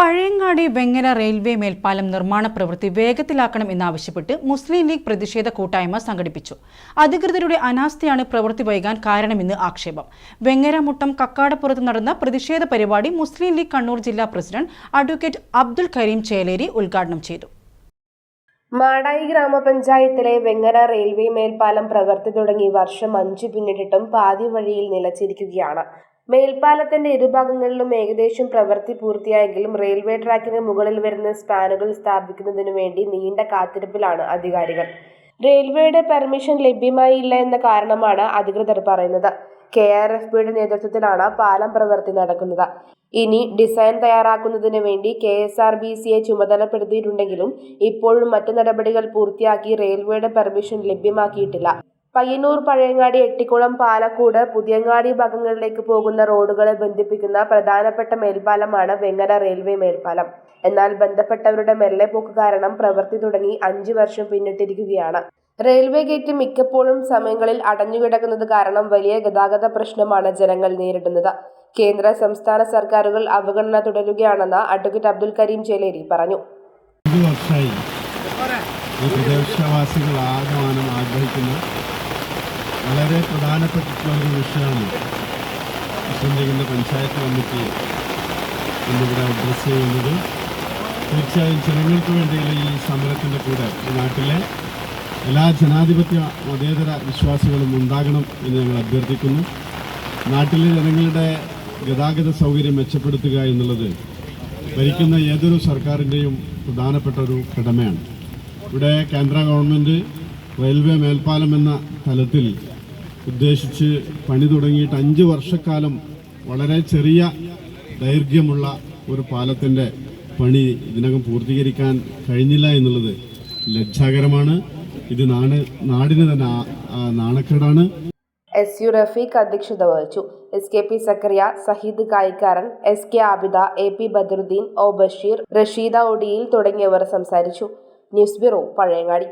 Pazhayangadi Vengara railway മേൽപ്പാലം നിർമ്മാണ പ്രവൃത്തി വേഗത്തിലാക്കണം എന്നാവശ്യപ്പെട്ട് മുസ്ലിം ലീഗ് പ്രതിഷേധ കൂട്ടായ്മ സംഘടിപ്പിച്ചു. അധികൃതരുടെ അനാസ്ഥയാണ് പ്രവൃത്തി വൈകാൻ കാരണമെന്ന് ആക്ഷേപം. വെങ്ങര മുട്ടം കക്കാടപ്പുറത്ത് നടന്ന പ്രതിഷേധ പരിപാടി മുസ്ലിം ലീഗ് കണ്ണൂർ ജില്ലാ പ്രസിഡന്റ് അഡ്വക്കേറ്റ് അബ്ദുൽ കരീം ചേലേരി ഉദ്ഘാടനം ചെയ്തു. മാടായി ഗ്രാമപഞ്ചായത്തിലെ വെങ്ങര റെയിൽവേ മേൽപ്പാലം പ്രവർത്തി തുടങ്ങി വർഷം അഞ്ചു പിന്നിട്ടിട്ടും പാതി വഴിയിൽ നിലച്ചിരിക്കുകയാണ്. മേൽപ്പാലത്തിന്റെ ഇരുഭാഗങ്ങളിലും ഏകദേശം പ്രവൃത്തി പൂർത്തിയായെങ്കിലും റെയിൽവേ ട്രാക്കിന് മുകളിൽ വരുന്ന സ്പാനുകൾ സ്ഥാപിക്കുന്നതിനു വേണ്ടി നീണ്ട കാത്തിരിപ്പിലാണ് അധികാരികൾ. റെയിൽവേയുടെ പെർമിഷൻ ലഭ്യമായില്ല എന്ന കാരണമാണ് അധികൃതർ പറയുന്നത്. കെ ആർ എഫ് ബിയുടെ നേതൃത്വത്തിലാണ് പാലം പ്രവൃത്തി നടക്കുന്നത്. ഇനി ഡിസൈൻ തയ്യാറാക്കുന്നതിന് വേണ്ടി കെ എസ് ആർ ബി സിയെ ചുമതലപ്പെടുത്തിയിട്ടുണ്ടെങ്കിലും ഇപ്പോഴും മറ്റു നടപടികൾ പൂർത്തിയാക്കി റെയിൽവേയുടെ പെർമിഷൻ ലഭ്യമാക്കിയിട്ടില്ല. പയ്യന്നൂർ പഴയങ്ങാടി എട്ടിക്കുളം പാലക്കോട് പുതിയങ്ങാടി ഭാഗങ്ങളിലേക്ക് പോകുന്ന റോഡുകളെ ബന്ധിപ്പിക്കുന്ന പ്രധാനപ്പെട്ട മേൽപ്പാലമാണ് വെങ്ങര റെയിൽവേ മേൽപ്പാലം. എന്നാൽ ബന്ധപ്പെട്ടവരുടെ മെല്ലെപ്പോക്ക് കാരണം പ്രവൃത്തി തുടങ്ങി അഞ്ചു വർഷം പിന്നിട്ടിരിക്കുകയാണ്. റെയിൽവേ ഗേറ്റ് മിക്കപ്പോഴും സമയങ്ങളിൽ അടഞ്ഞുകിടക്കുന്നത് കാരണം വലിയ ഗതാഗത പ്രശ്നമാണ് ജനങ്ങൾ നേരിടുന്നത്. കേന്ദ്ര സംസ്ഥാന സർക്കാരുകൾ അവഗണന തുടരുകയാണെന്ന് അഡ്വക്കേറ്റ് അബ്ദുൽ കരീം ചേലേരി പറഞ്ഞു. ഈ പ്രദേശവാസികൾ ആഗമനം ആഗ്രഹിക്കുന്ന. വളരെ പ്രധാനപ്പെട്ടിട്ടുള്ള ഒരു വിഷയമാണ് മുസ്ലിം ലീഗിന്റെ പഞ്ചായത്ത് കമ്മിറ്റി ഇന്നിവിടെ അഡ്രസ്സ് ചെയ്യുന്നത്. തീർച്ചയായും ജനങ്ങൾക്ക് വേണ്ടിയുള്ള ഈ സമരത്തിന്റെ കൂടെ നാട്ടിലെ എല്ലാ ജനാധിപത്യ മതേതര വിശ്വാസികളും ഉണ്ടാകണം എന്ന് ഞങ്ങൾ അഭ്യർത്ഥിക്കുന്നു. നാട്ടിലെ ജനങ്ങളുടെ ഗതാഗത സൗകര്യം മെച്ചപ്പെടുത്തുക എന്നുള്ളത് ഭരിക്കുന്ന ഏതൊരു സർക്കാരിന്റെയും പ്രധാനപ്പെട്ട ഒരു കടമയാണ്. ഇവിടെ കേന്ദ്ര ഗവൺമെന്റ് റെയിൽവേ മേൽപ്പാലം എന്ന തലത്തിൽ ഉദ്ദേശിച്ച് പണി തുടങ്ങിയിട്ട് അഞ്ച് വർഷക്കാലം വളരെ ചെറിയ ദൈർഘ്യമുള്ള ഒരു പാലത്തിന്റെ പണി ഇതിനകം പൂർത്തീകരിക്കാൻ കഴിഞ്ഞില്ല എന്നുള്ളത് ലജ്ജാകരമാണ്. ഇത് നാട് നാടിന് തന്നെ നാണക്കേടാണ്. എസ് യു റഫീഖ് അധ്യക്ഷത വഹിച്ചു. S K P Zacharia Saheed കായിക്കാരൻ S K Abida A P Badaruddin O Basheer Rasheeda ഒടിയിൽ തുടങ്ങിയവർ സംസാരിച്ചു. News bureau Pazhayangadi.